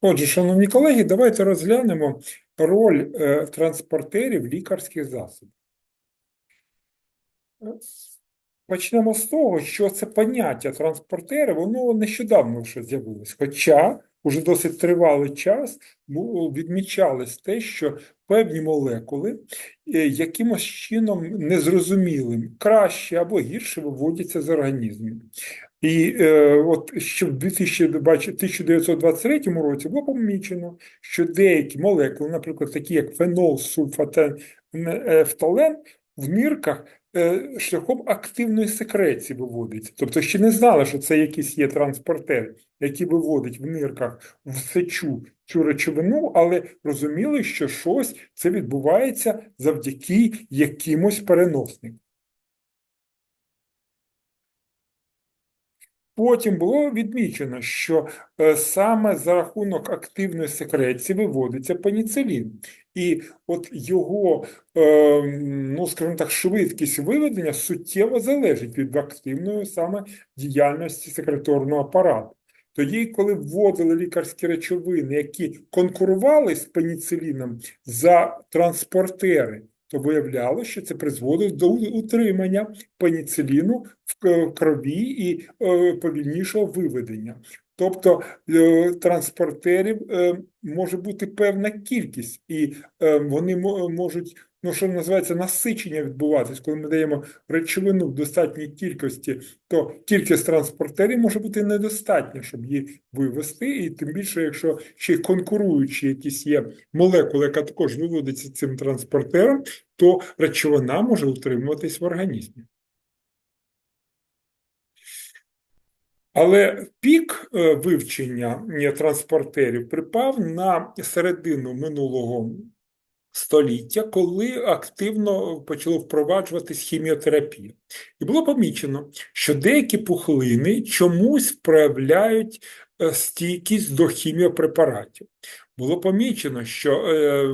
Отже, шановні колеги, давайте розглянемо роль е, транспортерів лікарських засобів. Почнемо з того, що це поняття транспортери, воно нещодавно лише з'явилось. Хоча уже досить тривалий час відмічалось те, що певні молекули е, якимось чином незрозумілим краще або гірше виводяться з організму. І е, от ще в 2020 1923 році було помічено, що деякі молекули, наприклад, такі як фенол, сульфатен, ефтален, в нирках е, шляхом активної секреції виводиться. Тобто ще не знали, що це якісь є транспортери, які виводять в нирках в сечу цю речовину, але розуміли, що щось це відбувається завдяки якимось переносникам. Потім було відмічено, що е, саме за рахунок активної секреції виводиться пеніцилін. І от його, е, ну скажімо так, швидкість виведення суттєво залежить від активної саме діяльності секреторного апарату. Тоді, коли вводили лікарські речовини, які конкурували з пеніциліном за транспортери, то виявлялося, що це призводить до утримання пеніциліну в крові і е, повільнішого виведення. Тобто е, транспортерів е, може бути певна кількість, і вони можуть, ну що називається, насичення відбуватись. Коли ми даємо речовину в достатній кількості, то кількість транспортерів може бути недостатня, щоб її вивести, і тим більше, якщо ще й конкуруючі якісь є молекули, яка також виводиться цим транспортером, то речовина може утримуватись в організмі. Але пік е, вивчення транспортерів припав на середину минулого століття, коли активно почало впроваджуватись хіміотерапія. І було помічено, що деякі пухлини чомусь проявляють е, стійкість до хіміопрепаратів було помічено, що е,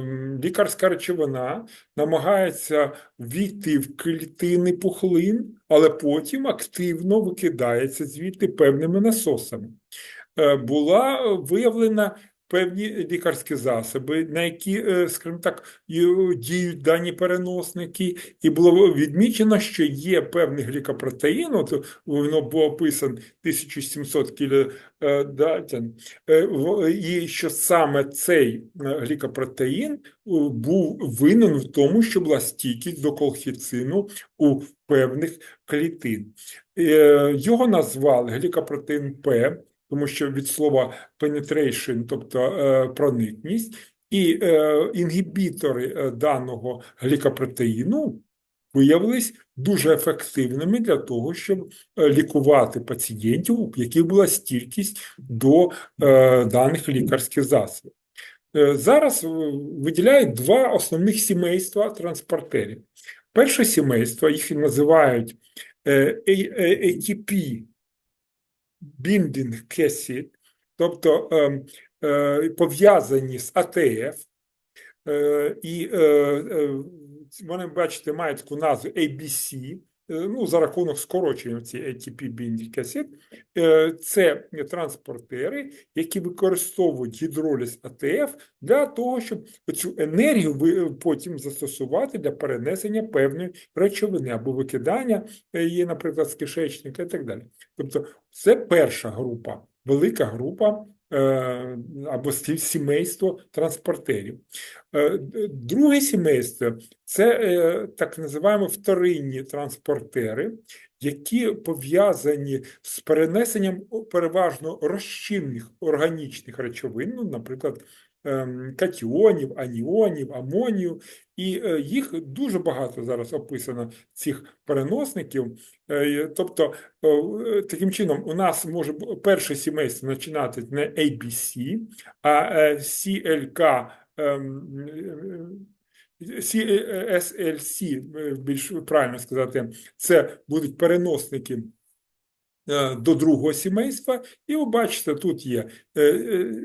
лікарська речовина намагається війти в клітини пухлин, але потім активно викидається звідти певними насосами. Е, була виявлена певні лікарські засоби, на які, е, скажімо так, діють дані переносники, і було відмічено, що є певний глікопротеїн, от воно було описано 1700 кілодатин, е, і що саме цей е, глікопротеїн був винен в тому, що була стійкість до колхіцину у певних клітин. Його назвали глікопротеїн П тому що від слова penetration, тобто е, проникність, і е, інгібітори е, даного глікопротеїну виявились дуже ефективними для того, щоб лікувати пацієнтів, у яких була стійкість до даних лікарських засобів. Зараз виділяють два основних сімейства транспортерів. Перше сімейство, їх називають ATP біндінг кесі, тобто е, е, пов'язані з АТФ, е, і е, вони, бачите, мають таку назву ABC, ну, за рахунок скорочення цієї ATP касет, е, це транспортери, які використовують гідроліз АТФ для того, щоб цю енергію потім застосувати для перенесення певної речовини або викидання її, наприклад, з кишечника і так далі. Тобто це перша група, велика група е, або сімейство транспортерів. Е, друге сімейство це е, так називаємо вторинні транспортери, які пов'язані з перенесенням переважно розчинних органічних речовин, ну, наприклад, катіонів, аніонів, амонію, і е, їх дуже багато зараз описано цих переносників. Е, тобто, е, таким чином, у нас може перше сімейство починати не ABC, а CLK. SLC, більш правильно сказати, це будуть переносники до другого сімейства, і ви бачите, тут є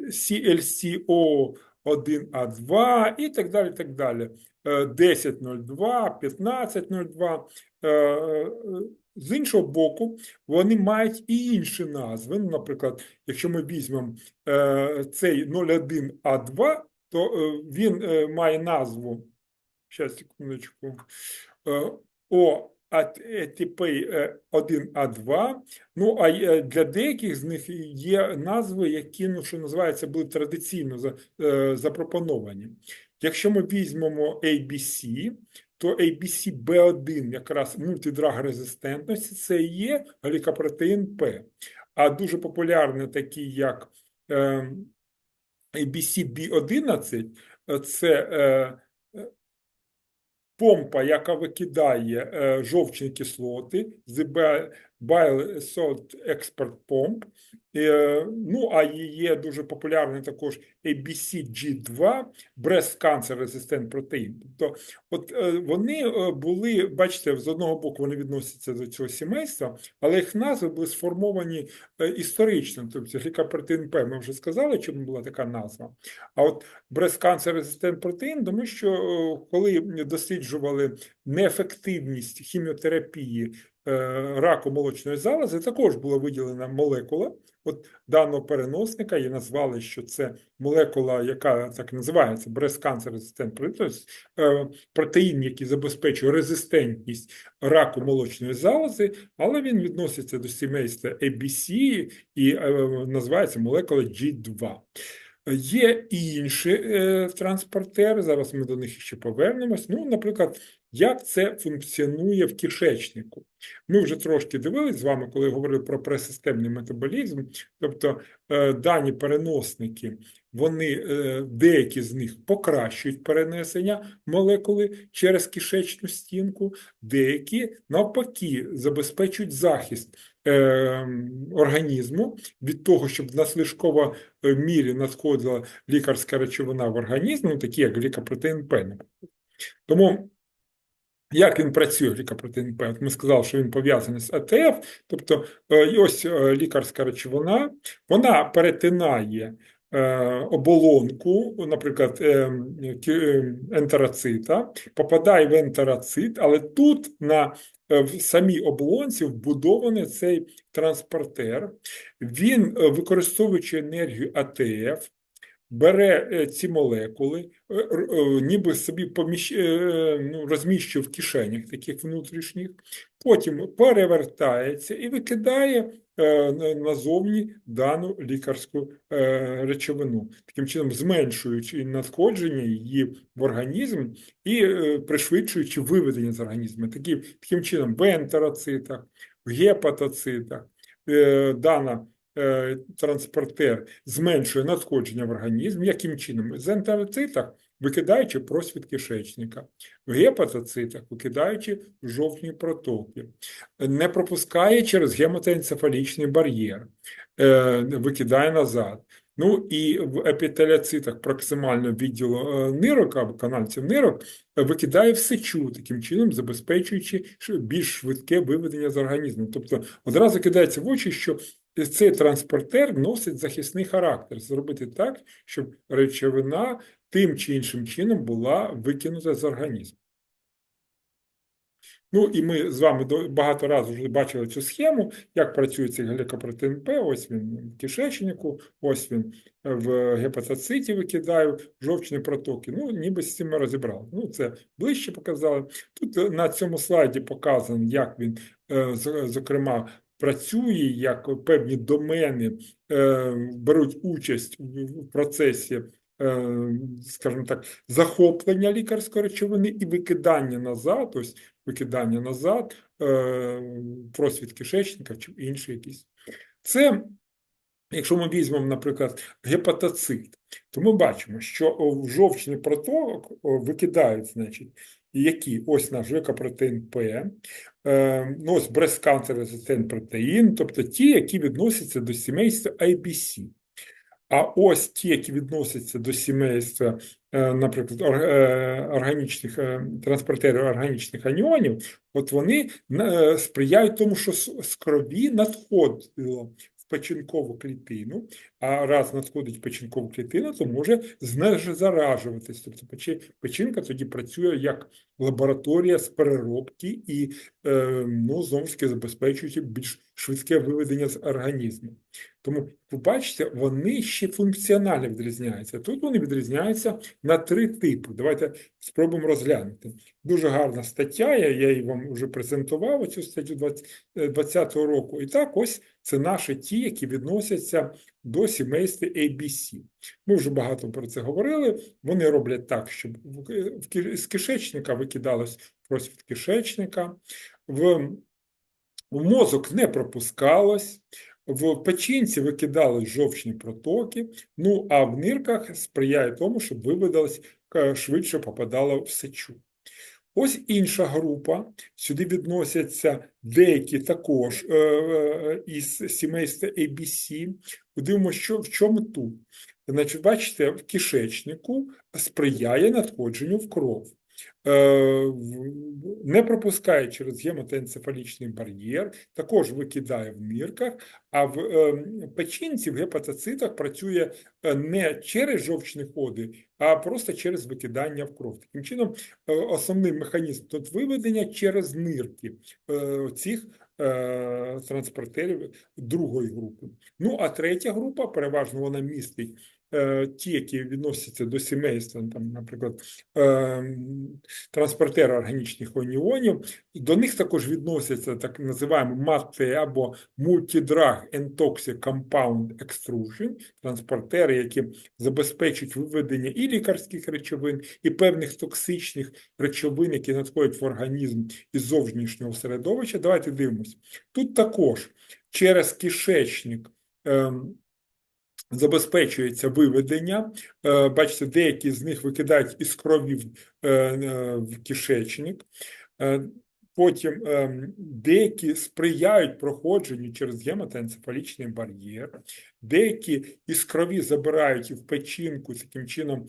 CLCO 1А2 і так далі. так далі. 10.02, 15.02. З іншого боку, вони мають і інші назви. Ну, Наприклад, якщо ми візьмемо е, цей 01А2, то е, він е, має назву. Зараз, секундочку. Е, О АТП 1А2. Ну, а е, для деяких з них є назви, які, ну, що називається, були традиційно е, запропоновані. Якщо ми візьмемо ABC, то ABC B1 якраз мультидраг резистентності, це є глікопротеїн П. А дуже популярний такий, як е, ABC B11, це е, помпа, яка викидає е, жовчні кислоти, Salt Expert Pump. Е, ну, а є дуже популярний також ABCG2, Breast Cancer Resistant Protein. Тобто, от е, вони були, бачите, з одного боку вони відносяться до цього сімейства, але їх назви були сформовані історично. Тобто глікопротеїн П, ми вже сказали, чому була така назва. А от Breast Cancer Resistant Protein, тому що коли досліджували неефективність хіміотерапії Е, раку молочної залози також була виділена молекула от даного переносника, і назвали, що це молекула, яка так називається breast cancer resistant тобто протеїн, який забезпечує резистентність раку молочної залози, але він відноситься до сімейства ABC і е, називається молекула G2. Є інші е, транспортери, зараз ми до них ще повернемось. Ну, наприклад, як це функціонує в кишечнику? Ми вже трошки дивились з вами, коли говорили про пресистемний метаболізм, тобто е, дані переносники, вони е, деякі з них покращують перенесення молекули через кишечну стінку, деякі навпаки забезпечують захист е, організму від того, щоб в наслідково мірі надходила лікарська речовина в організм, ну, такі як глікопротеїн П. Тому як він працює глікопротеїн П? Ми сказали, що він пов'язаний з АТФ, тобто е, ось е, лікарська речовина, вона перетинає е, оболонку, наприклад, ентероцита, попадає в ентероцит, але тут на в самій оболонці вбудований цей транспортер, він, використовуючи енергію АТФ, бере е, ці молекули, е, е, ніби собі ну, розміщує в кишенях таких внутрішніх, потім перевертається і викидає назовні дану лікарську речовину, таким чином зменшуючи надходження її в організм і пришвидшуючи виведення з організму. Таким, таким чином, в ентероцитах, в гепатоцитах дана транспортер зменшує надходження в організм, яким чином? З ентероцитах викидаючи просвіт кишечника, в гепатоцитах викидаючи жовтні протоки, не пропускає через гематоенцефалічний бар'єр, е, викидає назад. Ну і в епітеліоцитах проксимального відділу е, нирок або канальців нирок викидає в сечу, таким чином забезпечуючи більш швидке виведення з організму. Тобто одразу кидається в очі, що цей транспортер носить захисний характер, зробити так, щоб речовина тим чи іншим чином була викинута з організму. Ну і ми з вами багато разів вже бачили цю схему, як працює цей глікопротеїн П, ось він в кишечнику, ось він в гепатоциті викидає жовчні протоки. Ну, ніби з цим ми розібрали. Ну, це ближче показали. Тут на цьому слайді показано, як він, е, зокрема, працює, як певні домени е, беруть участь в процесі, е, скажімо так, захоплення лікарської речовини і викидання назад, ось викидання назад, е, просвіт кишечника чи інші якісь. Це, якщо ми візьмемо, наприклад, гепатоцит, то ми бачимо, що в жовчний проток викидають, значить, які ось наш глікопротеїн П, ну, ось resistant протеїн, тобто ті, які відносяться до сімейства IBC. А ось ті, які відносяться до сімейства, е, наприклад, е, органічних транспортерів органічних аніонів, от вони сприяють тому, що з крові надходило печінкову клітину, а раз надходить печінкову клітину, то може знезаражуватись. Тобто печінка тоді працює як лабораторія з переробки і е, ну, знову ж таки забезпечуючи більш швидке виведення з організму. Тому, ви бачите, вони ще функціонально відрізняються. Тут вони відрізняються на три типи. Давайте спробуємо розглянути. Дуже гарна стаття, я, її вам вже презентував, цю статтю 2020 року. І так, ось це наші ті, які відносяться до сімейства ABC. Ми вже багато про це говорили. Вони роблять так, щоб з кишечника викидалось просвіт кишечника, в, в мозок не пропускалось, в печінці викидались жовчні протоки, ну а в нирках сприяє тому, щоб виведалось е, швидше попадало в сечу. Ось інша група. Сюди відносяться деякі також е, е, із сімейства ABC. Подивимося, що в чому тут. Значить, бачите, в кишечнику сприяє надходженню в кров. Е, Не пропускає через гематоенцефалічний бар'єр, також викидає в нирках, а в е, печінці, в гепатоцитах працює е, не через жовчні ходи, а просто через викидання в кров. Таким чином, е, основний механізм тут виведення через нирки цих транспортерів другої групи. Ну, а третя група, переважно вона містить ті, які відносяться до сімейства, там, наприклад, е, транспортери органічних аніонів, до них також відносяться так називаємо МАТ або Multidrag and Toxic Compound транспортери, які забезпечують виведення і лікарських речовин, і певних токсичних речовин, які надходять в організм із зовнішнього середовища. Давайте дивимось. Тут також через кишечник. Забезпечується виведення. Е, Бачите, деякі з них викидають із крові в, е, е, кишечник. Потім деякі сприяють проходженню через гематоенцефалічний бар'єр, деякі із крові забирають в печінку, таким чином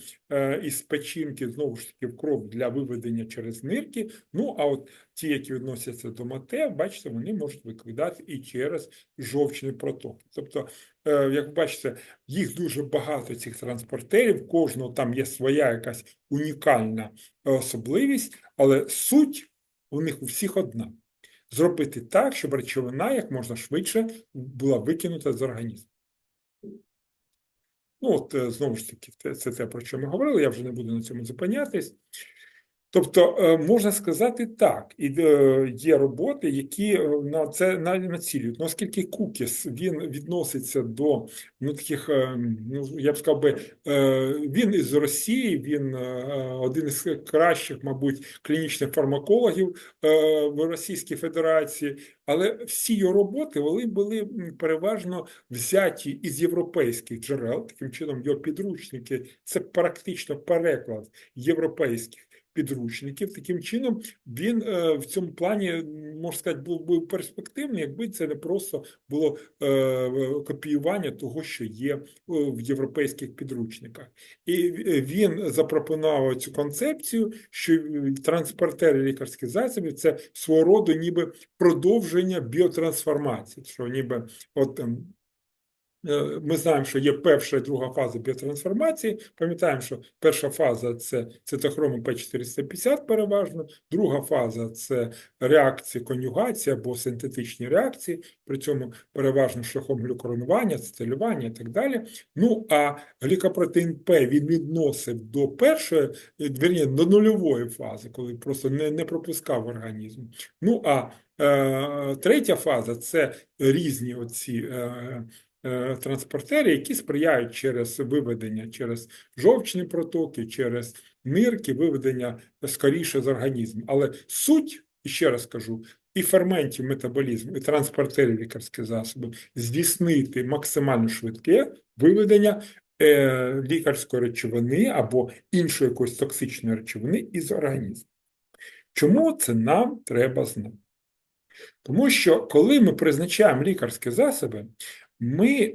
із печінки знову ж таки в кров для виведення через нирки. Ну а от ті, які відносяться до мате, бачите, вони можуть викидати і через жовчний проток. Тобто, як ви бачите, їх дуже багато цих транспортерів, кожного там є своя якась унікальна особливість, але суть у них у всіх одна. Зробити так, щоб речовина як можна швидше була викинута з організму. Ну, от, е, знову ж таки, те- це те, про що ми говорили, я вже не буду на цьому зупинятись. Тобто, е, можна сказати так, і е, є роботи, які е, на це націлюють. Ну, оскільки Кукіс він відноситься до ну, таких, ну, я б сказав би, він із Росії, він один із кращих, мабуть, клінічних фармакологів в Російській Федерації, але всі його роботи вони були переважно взяті із європейських джерел. Таким чином, його підручники це практично переклад європейських підручників. Таким чином, він е, в цьому плані, можна сказати, був би перспективний, якби це не просто було е, копіювання того, що є е, в європейських підручниках. І він запропонував цю концепцію, що транспортери лікарських засобів це свого роду ніби продовження біотрансформації, що ніби от. Е, Ми знаємо, що є перша і друга фаза біотрансформації. Пам'ятаємо, що перша фаза це цитохроми П450 переважно, друга фаза це реакції конюгації або синтетичні реакції, при цьому переважно шляхом глюкоронування, цитилювання і так далі. Ну а глікопротеїн П він відносив до першої, вірні, до нульової фази, коли просто не, не пропускав організм. Ну а е, третя фаза це різні оці. Е, транспортери, які сприяють через виведення через жовчні протоки, через нирки, виведення скоріше з організму. Але суть, і ще раз кажу, і ферментів метаболізму, і транспортерів лікарських засобів здійснити максимально швидке виведення е, лікарської речовини або іншої якоїсь токсичної речовини із організму. Чому це нам треба знати? Тому що коли ми призначаємо лікарські засоби, ми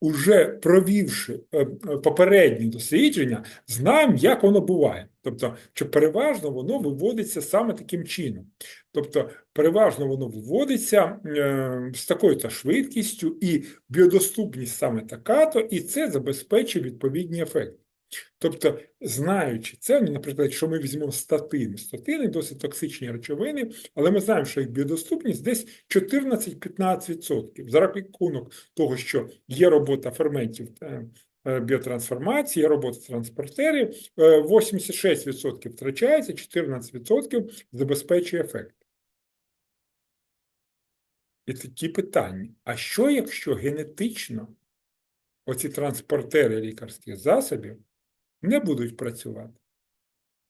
уже провівши е, е, попередні дослідження, знаємо, як воно буває. Тобто, що переважно воно виводиться саме таким чином. Тобто, переважно воно виводиться е, з такою-то швидкістю, і біодоступність саме така-то, і це забезпечує відповідні ефекти. Тобто, знаючи це, ну, наприклад, якщо ми візьмемо статини, статини досить токсичні речовини, але ми знаємо, що їх біодоступність десь 14-15%. За рахунок того, що є робота ферментів е, е, біотрансформації, є робота транспортерів, 86% втрачається, 14% забезпечує ефект. І такі питання: а що, якщо генетично оці транспортери лікарських засобів не будуть працювати?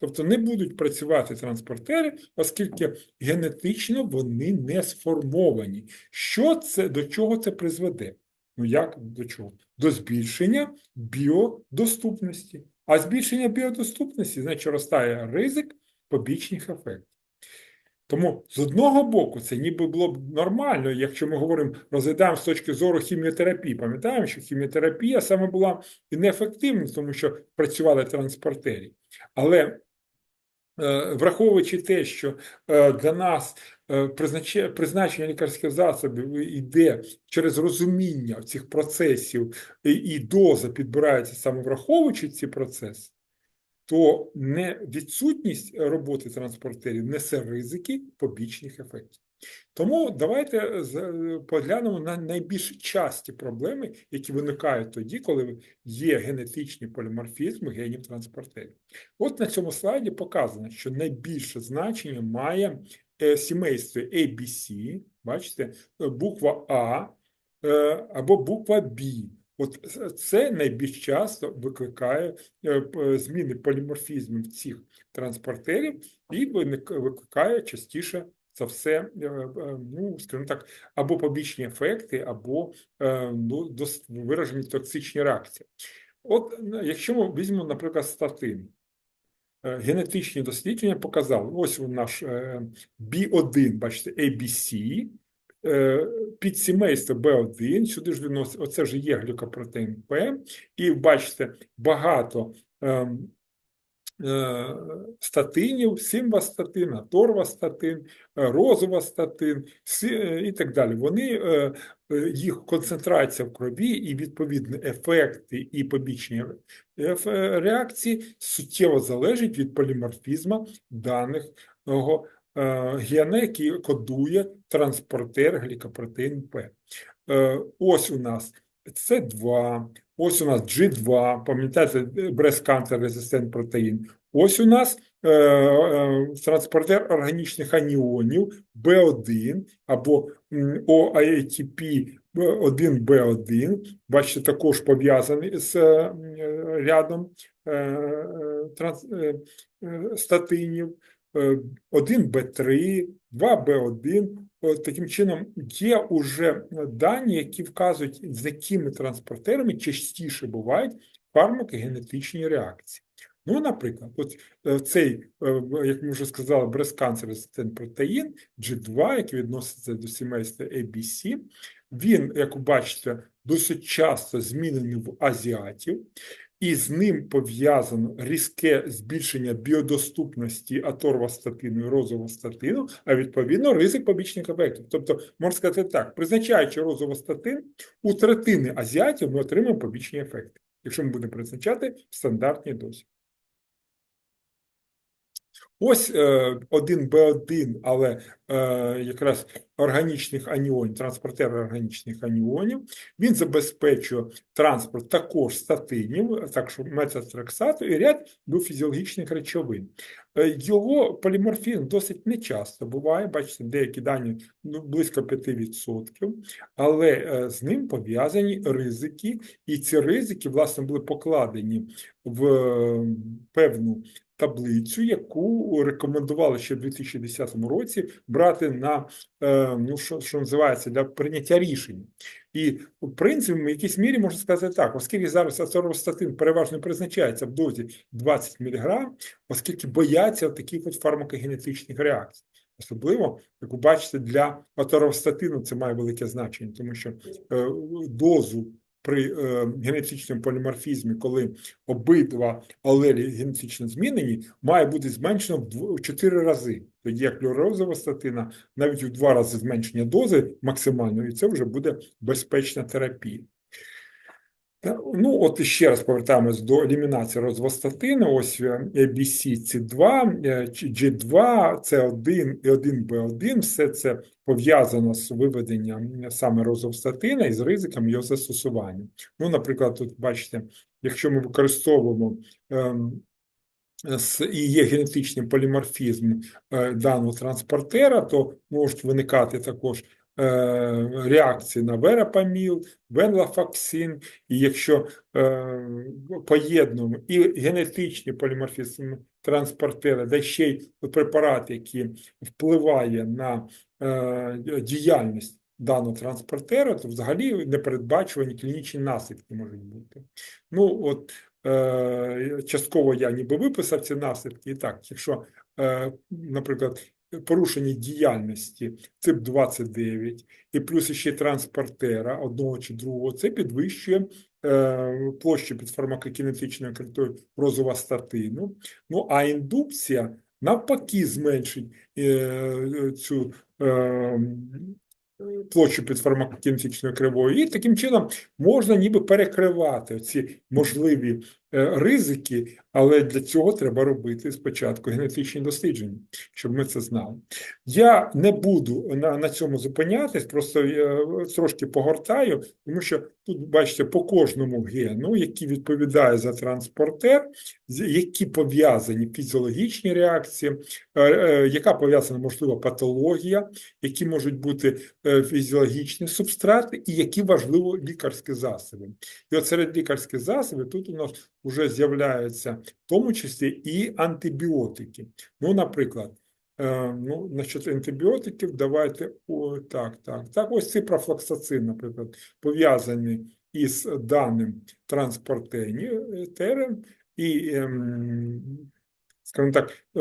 Тобто не будуть працювати транспортери, оскільки генетично вони не сформовані. Що це, До чого це призведе? Ну як до чого? До збільшення біодоступності. А збільшення біодоступності значить ростає ризик побічних ефектів. Тому з одного боку, це ніби було б нормально, якщо ми говоримо, розглядаємо з точки зору хіміотерапії. Пам'ятаємо, що хіміотерапія саме була неефективна, тому що працювали транспортері. Але е, враховуючи те, що е, для нас е, призначення лікарських засобів йде через розуміння цих процесів, і доза підбирається саме враховуючи ці процеси то не відсутність роботи транспортерів несе ризики побічних ефектів. Тому давайте поглянемо на найбільш часті проблеми, які виникають тоді, коли є генетичний поліморфізм генів транспортерів. От на цьому слайді показано, що найбільше значення має е, сімейство ABC, бачите, буква А е, або буква B. От це найбільш часто викликає е, зміни поліморфізмів цих транспортерів і викликає частіше за все, е, е, ну, скажімо так, або побічні ефекти, або ну, виражені токсичні реакції. От якщо ми візьмемо, наприклад, статин. Генетичні дослідження показали, ось у наш B1, бачите, ABC, підсімейство Б1, сюди ж відносить, оце вже є глюкопротеїн П, і бачите, багато ем, е, статинів, симвастатин, аторвастатин, е, розовастатин і так далі. Вони, їх концентрація в крові і відповідні ефекти і побічні реакції суттєво залежать від поліморфізму даних Е, Е, гена, який кодує транспортер глікопротеїн П. Е, ось у нас С2, ось у нас G2, пам'ятаєте, breast cancer resistant протеїн. Ось у нас е, е, транспортер органічних аніонів B1 або OATP 1 b 1 бачите, також пов'язаний з е, рядом транс, статинів. 1 b 3 2 b 1 Таким чином, є уже дані, які вказують, з якими транспортерами частіше бувають фармакогенетичні реакції. Ну, наприклад, от е, цей, е, як ми вже сказали, брескансер-резистент протеїн G2, який відноситься до сімейства ABC, він, як ви бачите, досить часто змінений в азіатів і з ним пов'язано різке збільшення біодоступності аторвастатину і розовостатину, а відповідно ризик побічних ефектів. Тобто, можна сказати так, призначаючи розовостатин, у третини азіатів ми отримаємо побічні ефекти, якщо ми будемо призначати в стандартній дозі. Ось е, один Б1, але е, якраз органічних аніонів, транспортер органічних аніонів, він забезпечує транспорт також статинів, так що метатрексату і ряд фізіологічних речовин. Е, його поліморфізм досить нечасто буває, бачите, деякі дані ну, близько 5%, але з ним пов'язані ризики, і ці ризики, власне, були покладені в певну таблицю, яку рекомендували ще в 2010 році брати на е, ну що що називається для прийняття рішень. І в принципі, в якійсь мірі можна сказати так, оскільки зараз аторвостатин переважно призначається в дозі 20 мг, оскільки бояться таких от фармакогенетичних реакцій. Особливо, як ви бачите, для аторвостатину це має велике значення, тому що е, дозу при е, генетичному поліморфізмі, коли обидва алелі генетично змінені, має бути зменшено в дв- 4 рази. Тоді як люрозова статина навіть в 2 рази зменшення дози максимальної, і це вже буде безпечна терапія. Ну, от ще раз повертаємось до елімінації розвостатину. Ось е, ABCC2, е, чи G2, C1 і 1B1. Все це пов'язано з виведенням е, саме розвостатина і з ризиком його застосування. Ну, наприклад, тут бачите, якщо ми використовуємо ем, і є генетичний поліморфізм е, даного транспортера, то можуть виникати також е, реакції на верапаміл, венлафаксин, і якщо е, поєднуємо і генетичні поліморфізм транспортера, де ще й препарат, який впливає на е, діяльність даного транспортера, то взагалі непередбачувані клінічні наслідки можуть бути. Ну, от Е, Частково я ніби виписав ці наслідки. І так, якщо, е, наприклад, порушення діяльності ЦИП-29 і плюс ще транспортера одного чи другого, це підвищує е, площу під фармакокінетичною критою розовостатину. Ну, а індукція навпаки зменшить е, цю е, площу під фармакокінетичною кривою, і таким чином можна ніби перекривати ці можливі ризики, але для цього треба робити спочатку генетичні дослідження, щоб ми це знали. Я не буду на, на цьому зупинятись, просто е, трошки погортаю, тому що тут, бачите, по кожному гену, який відповідає за транспортер, які пов'язані фізіологічні реакції, е, е, яка пов'язана, можливо, патологія, які можуть бути е, фізіологічні субстрати, і які важливо лікарські засоби. І от серед лікарських засобів тут у нас вже з'являються в тому числі і антибіотики. Ну, наприклад, е, ну, насчет антибіотиків, давайте о, так, так, так. Ось ципрофлоксацин, наприклад, пов'язаний із даним транспортером і, ем, скажімо так, е,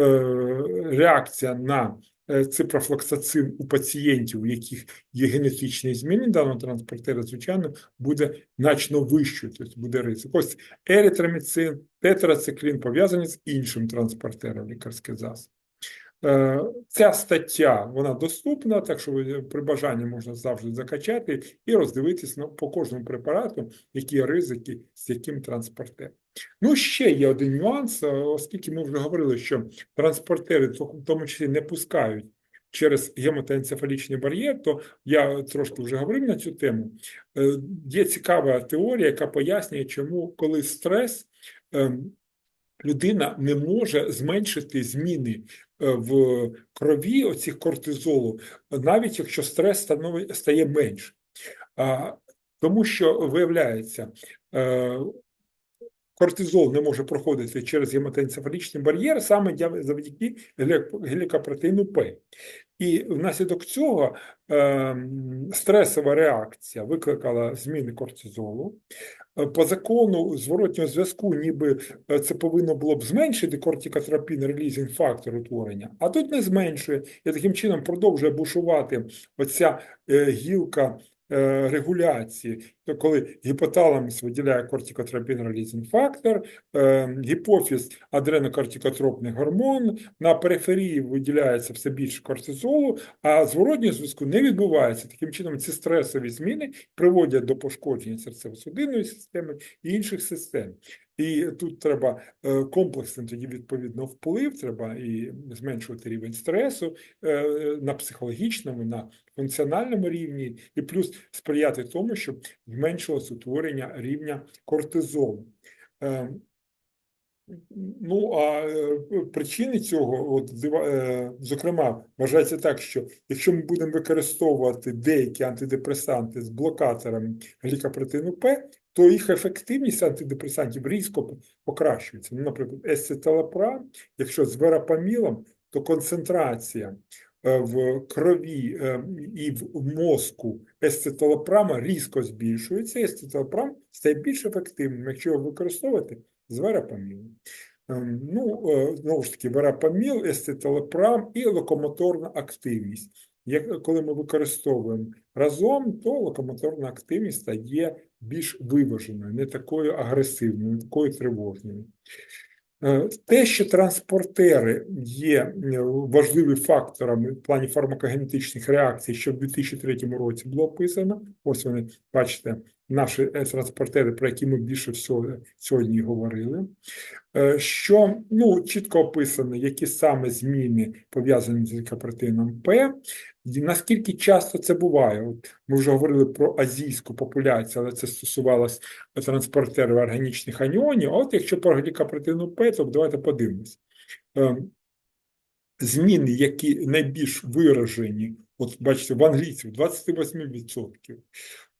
реакція на ципрофлоксацин у пацієнтів, у яких є генетичні зміни даного транспортера, звичайно, буде значно вищою, тобто буде ризик. Ось еритроміцин, тетрациклін пов'язані з іншим транспортером лікарський засіб. Е, Ця стаття вона доступна, так що при бажанні можна завжди закачати і роздивитись ну, по кожному препарату, які ризики з яким транспортером. Ну, ще є один нюанс, е, оскільки ми вже говорили, що транспортери в тому числі не пускають через гемотоенцефалічний бар'єр, то я трошки вже говорив на цю тему. Е, Є цікава теорія, яка пояснює, чому коли стрес. ем, Людина не може зменшити зміни е, в крові оцих кортизолу, навіть якщо стрес становить, стає менше. Тому що виявляється, е, кортизол не може проходити через гематоенцефалічний бар'єр саме завдяки глі- глікопротеїну П. І внаслідок цього е, стресова реакція викликала зміни кортизолу. Е, По закону зворотнього зв'язку, ніби е, це повинно було б зменшити кортикотропін релізінг фактор утворення, а тут не зменшує. І таким чином продовжує бушувати оця е, гілка регуляції, то коли гіпоталамус виділяє кортикотропін релізін фактор, е, гіпофіз адренокортикотропний гормон, на периферії виділяється все більше кортизолу, а зворотнього зв'язку не відбувається. Таким чином, ці стресові зміни приводять до пошкодження серцево-судинної системи і інших систем. І тут треба е, комплексний тоді відповідно вплив, треба і зменшувати рівень стресу е, на психологічному, на функціональному рівні, і плюс сприяти тому, щоб зменшилось утворення рівня кортизолу. Е, Ну, а причини цього, от, зокрема, вважається так, що якщо ми будемо використовувати деякі антидепресанти з блокаторами глікопротеїну П, то їх ефективність антидепресантів різко покращується. Ну, наприклад, есцеталопрам, якщо з верапамілом, то концентрація е, в крові е, і в мозку есцеталопрама різко збільшується, есцеталопрам стає більш ефективним, якщо його використовувати з верапамілом. Ем, Ну, е, знову ж таки, верапаміл, естеталопрам і локомоторна активність. Як, коли ми використовуємо разом, то локомоторна активність стає більш виваженою, не такою агресивною, не такою тривожною. Е, Те, що транспортери є е, важливими факторами в плані фармакогенетичних реакцій, що в 2003 році було описано. Ось вони, бачите, наші транспортери, про які ми більше всього сьогодні говорили. Е, Що ну, чітко описано, які саме зміни пов'язані з лікопротеїном П, наскільки часто це буває. От ми вже говорили про азійську популяцію, але це стосувалось транспортерів органічних аніонів. От якщо про глікопротеїну П, то давайте подивимось. Е, Зміни, які найбільш виражені, от бачите, в англійців 28%,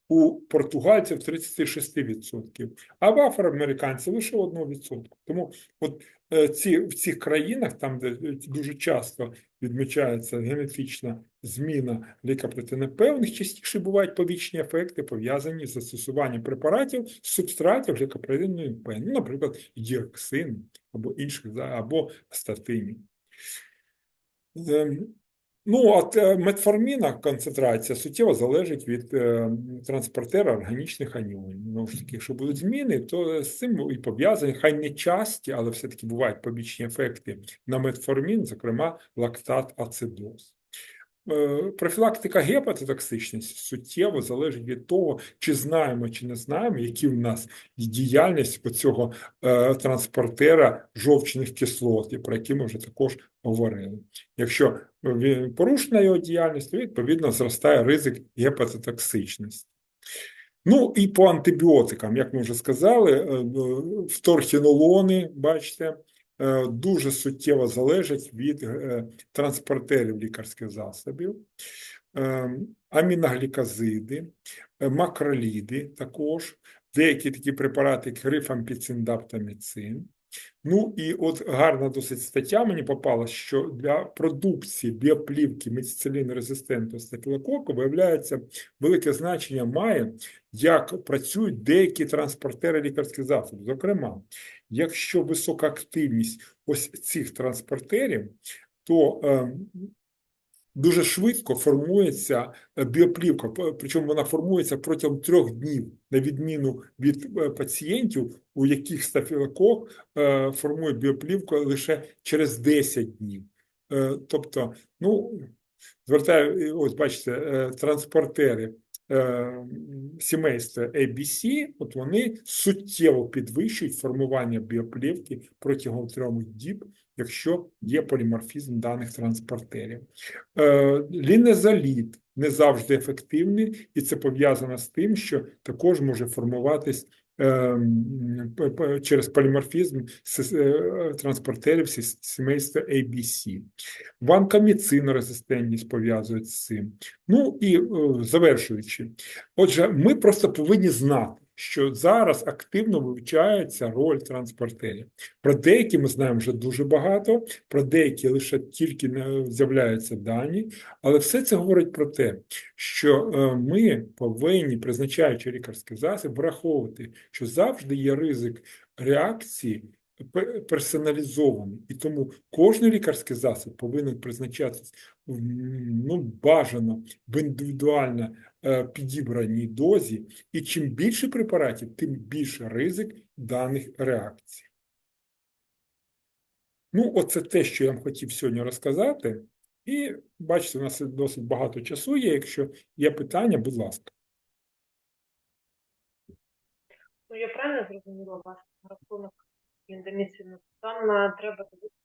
у португальців 36%, а в афроамериканців лише 1%. Тому от е, ці, в цих країнах, там, де е, дуже часто відмічається генетична зміна лікопротеїну П, у них частіше бувають побічні ефекти, пов'язані з застосуванням препаратів субстратів лікопротеїної П, ну, наприклад, діоксин або інших, або статинів. Ну, от е, метформіна концентрація суттєво залежить від е, транспортера органічних аніонів. Ну ж таки, якщо будуть зміни, то з цим і пов'язані, хай не часті, але все-таки бувають побічні ефекти на метформін, зокрема лактат-ацидоз. Е, Профілактика гепатотоксичності суттєво залежить від того, чи знаємо, чи не знаємо, які в нас діяльність цього е, транспортера жовчних кислот, про які ми вже також говорили. Якщо порушена його діяльність, то відповідно зростає ризик гепатотоксичності. Ну і по антибіотикам, як ми вже сказали, е, фторхінолони, бачите, е, дуже суттєво залежать від е, транспортерів лікарських засобів, е, аміноглікозиди, е, макроліди також, деякі такі препарати, як рифампіцин, Ну і от гарна досить стаття мені попалась, що для продукції біоплівки мецицилін-резистентного стафілококу, виявляється, велике значення має, як працюють деякі транспортери лікарських засобів. Зокрема, якщо висока активність ось цих транспортерів, то е, дуже швидко формується е, біоплівка, причому вона формується протягом трьох днів, на відміну від е, пацієнтів, у яких стафілокок е, формує біоплівку лише через 10 днів. Е, Тобто, ну, звертаю, ось бачите, е, транспортери сімейства ABC, от вони суттєво підвищують формування біоплівки протягом трьох діб, якщо є поліморфізм даних транспортерів. Лінезаліт не завжди ефективний, і це пов'язано з тим, що також може формуватись через поліморфізм е, транспортерів сімейства ABC. Ванкоміцин-резистентність пов'язують з цим. Ну і е, завершуючи, отже, ми просто повинні знати, що зараз активно вивчається роль транспортерів. Про деякі ми знаємо вже дуже багато, про деякі лише тільки не з'являються дані, але все це говорить про те, що е, ми повинні, призначаючи лікарський засіб, враховувати, що завжди є ризик реакції персоналізований, і тому кожен лікарський засіб повинен призначатись ну, бажано в індивідуально підібраній дозі, і чим більше препаратів, тим більше ризик даних реакцій. Ну, оце те, що я вам хотів сьогодні розказати. І бачите, у нас досить багато часу є. Якщо є питання, будь ласка. Ну, я правильно зрозуміла на рахунок ендеміцину. Там е, треба дивитися